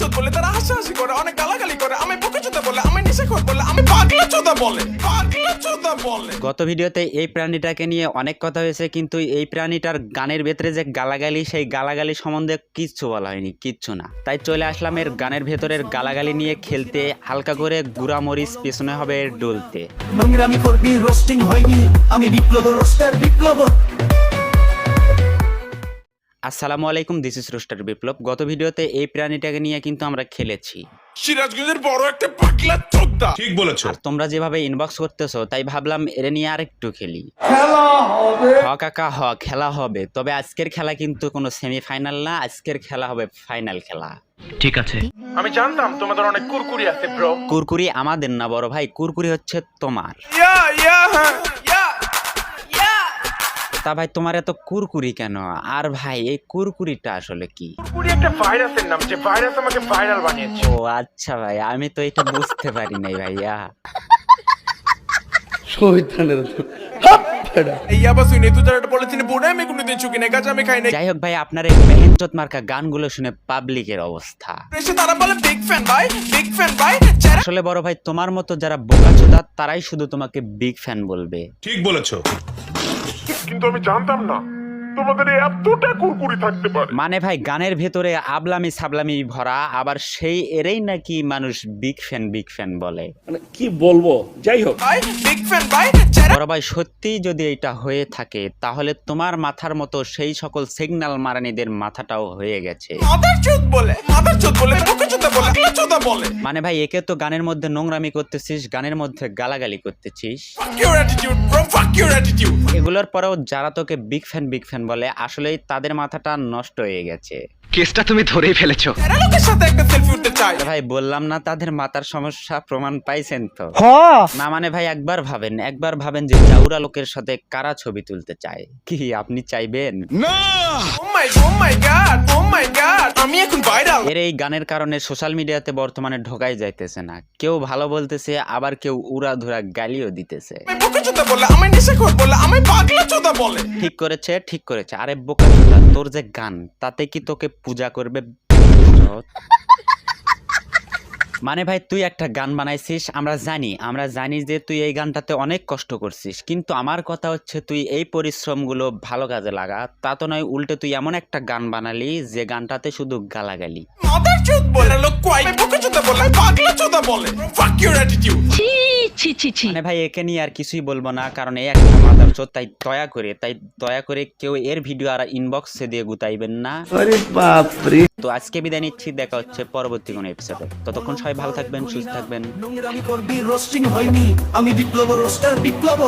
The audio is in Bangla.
চোদ বলে তারা হাসাহাসি করে অনেক গালাগালি করে। আমি বুকে চোদা বলে আমি নিশাখোর বলে আমি পাগলা চোদা বলে পাগলা চোদা বলে। গত ভিডিওতে এই প্রাণীটাকে নিয়ে অনেক কথা হয়েছে কিন্তু এই প্রাণীটার গানের ভেতরে যে গালাগালি সেই গালাগালি সম্বন্ধে কিচ্ছু বলা হয়নি কিচ্ছু না। তাই চলে আসলাম এর গানের ভেতরের গালাগালি নিয়ে খেলতে হালকা করে গুড়া মরিচ পেছনে হবে এর ডলতে। নোংরামি করবি রোস্টিং হয়নি আমি বিপ্লব রোস্টার বিপ্লব। আসসালামু আলাইকুম দিস ইস রোস্টার বিপ্লব গত ভিডিওতে এই প্রাণীটাকে নিয়ে কিন্তু আমরা খেলেছি। সিরাজগঞ্জের বড় একটা পাগলা চোদ্দা। ঠিক বলেছ। তোমরা যেভাবে ইনবক্স করতেছো তাই ভাবলাম এর নিয়ে আর একটু খেলি হ কাকা হ খেলা হবে। তবে আজকের খেলা কিন্তু কোনো সেমিফাইনাল না আজকের খেলা হবে ফাইনাল খেলা। ঠিক আছে। আমি জানতাম তোমাদের অনেক কুরকুরি আছে ব্রো কুরকুরি আমাদের না বড় ভাই। কুরকুরি হচ্ছে তোমার। ইয়া ইয়া তা ভাই তোমার এত কুরকুরি কেন? আর ভাই এই কুরকুরিটা আসলে কি? কুরকুরি একটা ভাইরাসের নাম যে ভাইরাস আমাকে ভাইরাল বানিয়েছে। ও আচ্ছা ভাই আমি তো এটা বুঝতে পারি নাই ভাইয়া। খাই যাই হোক ভাই আপনার এই মেহেঞ্চত মার্কা গানগুলো শুনে পাবলিকের অবস্থা। এসে বিগ ফ্যান ভাই বিগ ফ্যান ভাই যারা আসলে বড় ভাই তোমার মতো যারা বোকাচোদা তারাই শুধু তোমাকে বিগ ফ্যান বলবে। ঠিক বলেছ। কিন্তু আমি জানতাম না তোমাদের এতটা কুরকুরি থাকতে পারে। মানে ভাই গানের ভেতরে আবলামি সাবলামি ভরা আবার সেই এরেই নাকি মানুষ বিগ ফ্যান বিগ ফ্যান বলে। কি বলব? যাই হোক। বিগ ফ্যান ভাই বড় ভাই সত্যিই যদি এটা হয়ে থাকে তাহলে তোমার মাথার মতো সেই সকল সিগন্যাল মারানিদের মাথাটাও হয়ে গেছে। বলে বলে বলে বলে। মানে ভাই একে তো গানের মধ্যে নোংরামি করতেছিস গানের মধ্যে গালাগালি করতেছিস। এগুলোর পরেও যারা তোকে বিগ ফ্যান বিগ ফ্যান বলে আসলেই তাদের মাথাটা নষ্ট হয়ে গেছে। কেসটা তুমি ধরেই ফেলেছো। ভাই বললাম না তাদের মাথার সমস্যা প্রমাণ পাইছেন তো? না মানে ভাই একবার ভাবেন একবার ভাবেন যে জাউরা লোকের সাথে কারা ছবি তুলতে চায়। কি আপনি চাইবেন? ও মাই ও মাই গড ও মাই গড আমি এখন ভাইরাল এর এই গানের কারণে সোশ্যাল মিডিয়াতে বর্তমানে ঢোকাই যাইতেছে না। কেউ ভালো বলতেছে আবার কেউ উড়াধুরা গালিও দিতেছে। আমি বুকে বলে আমি নিশাখোর বলে আমি পাগলা চোদা বলে। ঠিক করেছে ঠিক করেছে। আরে বোকা তোর যে গান তাতে কি তোকে পূজা করবে? মানে ভাই তুই একটা গান বানাইছিস আমরা জানি আমরা জানি যে তুই এই গানটাতে অনেক কষ্ট করছিস কিন্তু আমার কথা হচ্ছে তুই এই পরিশ্রমগুলো ভালো কাজে লাগা তা তো নয় উল্টে তুই এমন একটা গান বানালি যে গানটাতে শুধু গালাগালি। বলে লোক বলে বলে। ছি ছি ছি। মানে ভাই একে নিয়ে আর কিছুই বলব না কারণ এই একটা মাদার চোর তাই দয়া করে তাই দয়া করে কেউ এর ভিডিও আর ইনবক্সে দিয়ে গুতাইবেন না। আরে বাপ রে তো আজকে বিদায় নিচ্ছি দেখা হচ্ছে পরবর্তী কোনো এপিসোডে ততক্ষণ সবাই ভালো থাকবেন সুস্থ থাকবেন। নোংরামি করবি রোস্টিং হয়নি আমি বিপ্লব রোস্টার বিপ্লব।